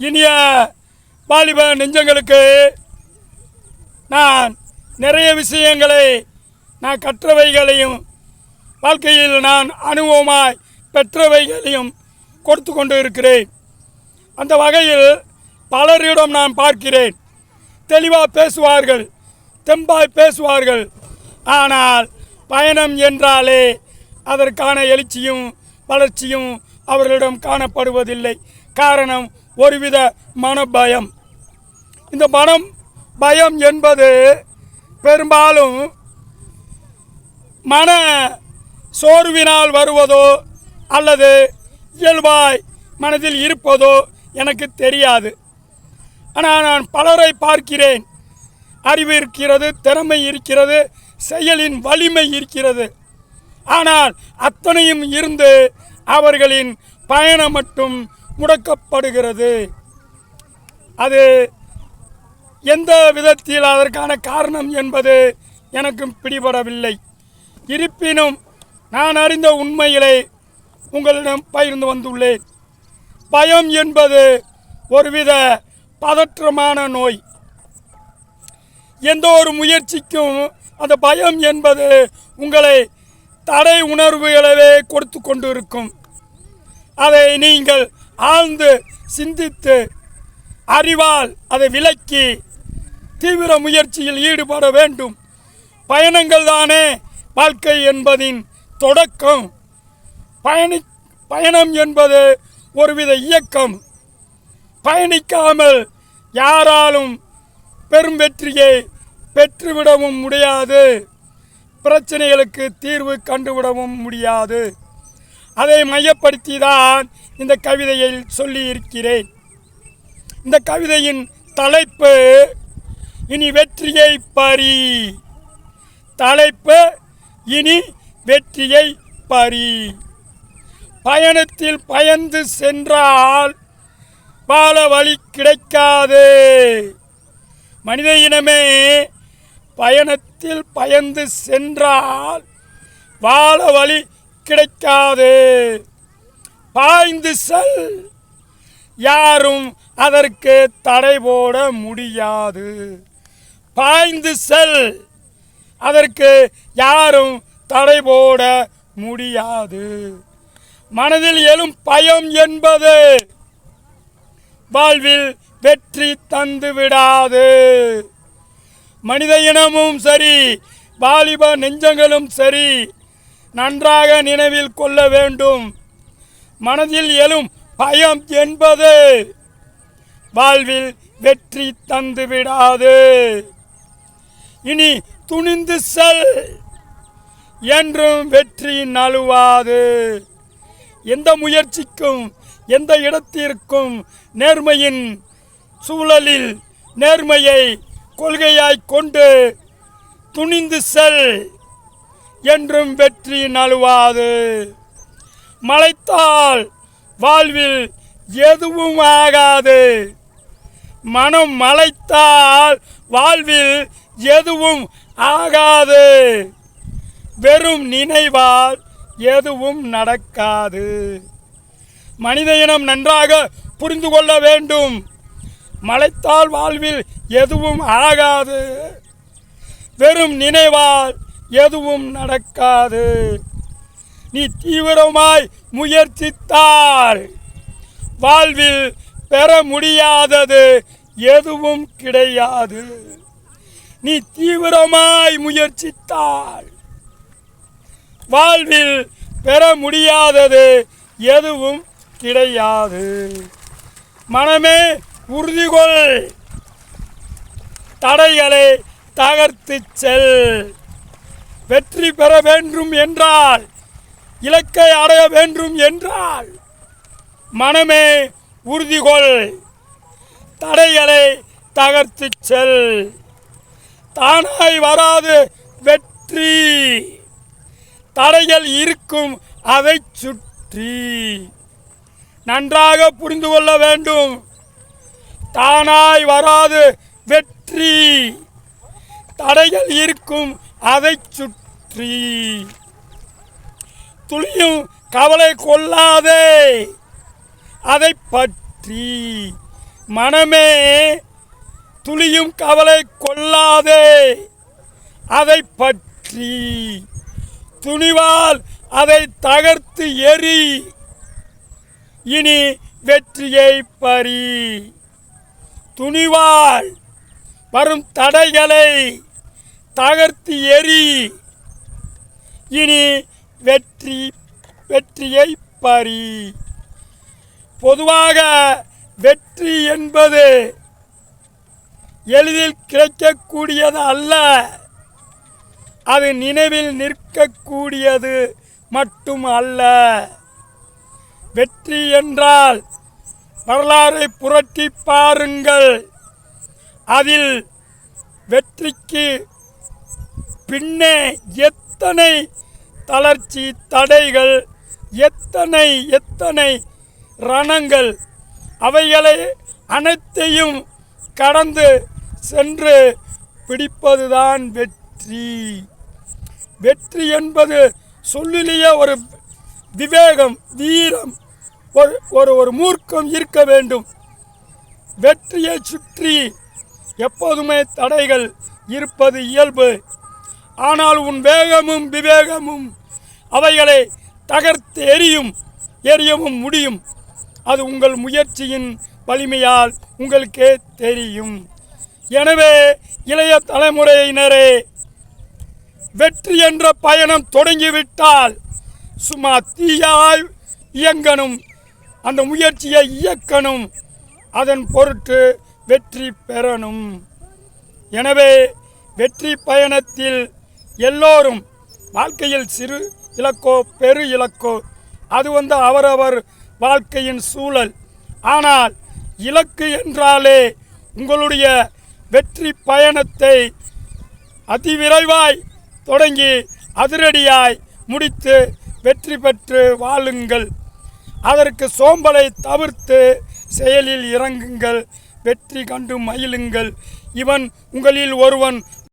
இனிய வாலிப நெஞ்சங்களுக்கு நான் நிறைய விஷயங்களை நான் கற்றவைகளையும் வாழ்க்கையில் நான் அனுபவமாய் பெற்றவைகளையும் கொடுத்து கொண்டு இருக்கிறேன். அந்த வகையில் பலரிடம் நான் பார்க்கிறேன். தெளிவாக பேசுவார்கள் தெம்பாய் பேசுவார்கள். ஆனால் பயணம் என்றாலே அதற்கான எழுச்சியும் வளர்ச்சியும் அவர்களிடம் காணப்படுவதில்லை. காரணம் ஒருவித மனபயம் இந்த மனம் பயம் என்பது பெரும்பாலும் மன சோர்வினால் வருவதோ அல்லது இயல்பாய் மனதில் இருப்பதோ எனக்கு தெரியாது. ஆனால் நான் பலரை பார்க்கிறேன். அறிவு இருக்கிறது திறமை இருக்கிறது செயலின் வலிமை இருக்கிறது. ஆனால் அத்தனையும் இருந்து அவர்களின் பயணம் மட்டும் முடக்கப்படுகிறது. அது எந்த விதத்தில் அதற்கான காரணம் என்பது எனக்கும் பிடிபடவில்லை. இருப்பினும் நான் அறிந்த உண்மைகளை உங்களிடம் பகிர்ந்து வந்துள்ளேன். பயம் என்பது ஒருவித பதற்றமான நோய். எந்த ஒரு முயற்சிக்கும் அந்த பயம் என்பது உங்களை தடை உணர்வுகளவே கொடுத்து கொண்டிருக்கும். அதை நீங்கள் ஆழ்ந்து சிந்தித்து அறிவால் அதை விலக்கி தீவிர முயற்சியில் ஈடுபட வேண்டும். பயணங்கள் தானே வாழ்க்கை என்பதின் தொடக்கம். பயணி பயணம் என்பது ஒருவித இயக்கம். பயணிக்காமல் யாராலும் பெரும் வெற்றியை பெற்றுவிடவும் முடியாது. பிரச்சனைகளுக்கு தீர்வு கண்டுவிடவும் முடியாது. அதை மையப்படுத்தி தான் இந்த கவிதையில் சொல்லியிருக்கிறேன். இந்த கவிதையின் தலைப்பு இனி வெற்றியை பறி. தலைப்பு இனி வெற்றியை பறி. பயணத்தில் பயந்து சென்றால் வாழ வழி கிடைக்காது. மனித இனமே பயணத்தில் பயந்து சென்றால் வாழ வழி கிடைக்காது. பாய்ந்து செல். யாரும் அதற்கு தடை போட முடியாது. பாய்ந்து செல். அதற்கு யாரும் தடை போட முடியாது. மனதில் எழும் பயம் என்பது வாழ்வில் வெற்றி தந்து விடாது மனித இனமும் சரி வாலிப நெஞ்சங்களும் சரி நன்றாக நினைவில் கொள்ள வேண்டும். மனதில் எழும் பயம் என்பது வாழ்வில் வெற்றி தந்து விடாது. இனி துணிந்து செல் என்றும் வெற்றி நழுவாது. எந்த முயற்சிக்கும் எந்த இடத்திற்கும் நேர்மையின் சூழலில் நேர்மையை கொள்கையாய் கொண்டு துணிந்து செல் என்றும் வெற்றி நழுவாது. மலைத்தால் வாழ்வில் எதுவும் ஆகாது. மனம் மலைத்தால் வாழ்வில் எதுவும் ஆகாது. வெறும் நினைவால் எதுவும் நடக்காது. மனித இனம் நன்றாக புரிந்து கொள்ள வேண்டும். மலைத்தால் வாழ்வில் எதுவும் ஆகாது. வெறும் நினைவால் எதுவும் நடக்காது. நீ தீவிரமாய் முயற்சித்தால் வாழ்வில் பெற முடியாதது எதுவும் கிடையாது. நீ தீவிரமாய் முயற்சித்தால் வாழ்வில் பெற முடியாதது எதுவும் கிடையாது. மனமே உறுதிகொள். தடைகளை தகர்த்து செல். வெற்றி பெற வேண்டும் என்றால் இலக்கை அடைய வேண்டும் என்றால் மனமே உறுதிகொள். தடைகளை தகர்த்து செல். தானாய் வராது வெற்றி. தடைகள் இருக்கும் அதை சுற்றி நன்றாக புரிந்து கொள்ள வேண்டும். தானாய் வராது வெற்றி. தடைகள் இருக்கும் அதை சுற்றி. துளியும் கவலை கொள்ளாதே. அதை பற்றி. மனமே துளியும் கவலை கொள்ளாதே. அதை பற்றி. துணிவால் அதை தகர்த்து எறி. இனி வெற்றியை பறி. துணிவால் வரும் தடைகளை தகர்த்து எறி. இனி வெற்றி வெற்றியை பறி. பொதுவாக வெற்றி என்பது எளிதில் கிடைக்கக்கூடியது அல்ல. அது நினைவில் நிற்கக்கூடியது மட்டும் அல்ல. வெற்றி என்றால் வரலாறை புரட்டி பாருங்கள். அதில் வெற்றிக்கு பின்னே எத்தனை தளர்ச்சி தடைகள் எத்தனை எத்தனை ரணங்கள் அவைகளை அனைத்தையும் கடந்து சென்று பிடிப்பதுதான் வெற்றி. வெற்றி என்பது சொல்லிலேயே ஒரு விவேகம் வீரம் ஒரு ஒரு ஒரு மூர்க்கம் இருக்க வேண்டும். வெற்றியை சுற்றி எப்போதுமே தடைகள் இருப்பது இயல்பு. ஆனால் உன் வேகமும் விவேகமும் அவைகளை தகர்த்து எரியும் எரியவும் முடியும். அது உங்கள் முயற்சியின் வலிமையால் உங்களுக்கே தெரியும். எனவே இளைய தலைமுறையினரே வெற்றி என்ற பயணம் தொடங்கிவிட்டால் சும்மா தீயாய் இயங்கணும். அந்த முயற்சியை இயக்கணும். அதன் பொருட்டு வெற்றி பெறணும். எனவே வெற்றி பயணத்தில் எல்லோரும் வாழ்க்கையில் சிறு இலக்கோ பெரு இலக்கோ அது வந்து அவரவர் வாழ்க்கையின் சூழல். ஆனால் இலக்கு என்றாலே உங்களுடைய வெற்றி பயணத்தை அதிவிரைவாய் தொடங்கி அதிரடியாய் முடித்து வெற்றி பெற்று வாழுங்கள். அதற்கு சோம்பலை தவிர்த்து செயலில் இறங்குங்கள் வெற்றி கண்டு மயிலுங்கள் இவன் உங்களில் ஒருவன்